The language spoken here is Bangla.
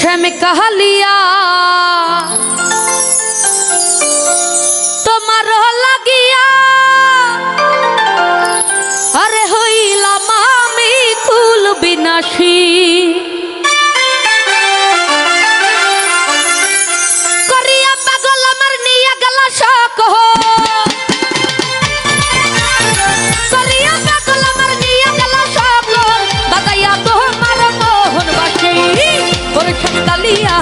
প্রেম কাহালিয়া তোমার লাগিয়া আরে হইলাম আমি কুল বিনাশী দিয়া